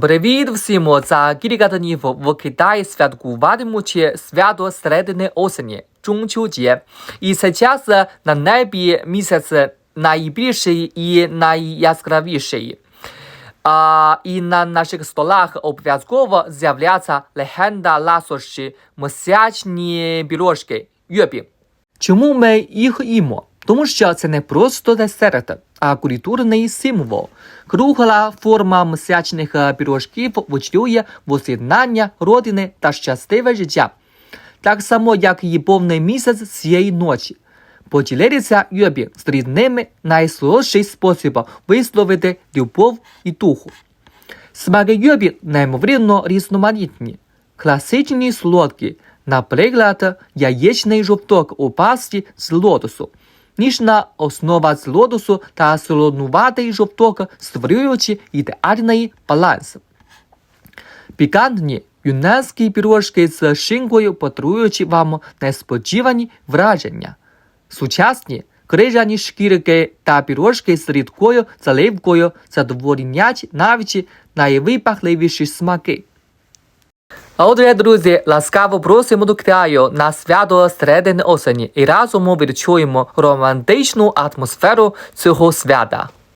Привіт всім! За кілька днів в Китаї святкуватимуть свято середини осені – Чунчуджє. І зараз на небі місяць найбільший і найяскравіший. А, і на наших столах обов'язково з'являться легенда ласощі місячні пірожки – юбі. Чому ми їх їмо? Тому що це не просто десерт, а культурний символ. Кругла форма місячних е, пірожків вичлює воз'єднання родини та щасливе життя. Так само, як і повний місяць цієї ночі. Поділитися юбі з рідними найсолодший спосіб висловити любов і духу. Смаки юбі неймовірно різноманітні. Класичні солодкі, наприклад, яєчний жовток у пасті з лотосу, ніжна основа з лотосу та солонуватий жовток, створюючи ідеальний баланс. Пікантні юнацькі пірожки з шинкою подарують вам несподівані враження. Сучасні крижані шкірки та пірожки з рідкою заливкою задовольнять навіть найвипахливіші смаки. Отже, друзі, ласкаво просимо до Китаю на свято середини осені і разом відчуємо романтичну атмосферу цього свята.